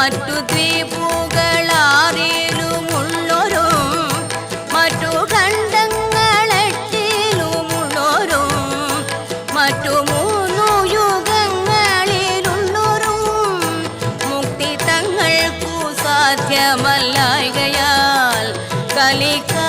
മറ്റു ദ്വീപുകളാറിലുമുള്ളോരും മറ്റു ഖണ്ഡങ്ങളെട്ടിലുമുള്ളോരും മറ്റു മൂന്നു യുഗങ്ങളിലുള്ളോരും മുക്തി തങ്ങൾക്കു സാധ്യമല്ലായകയാൽ കലിക്കാ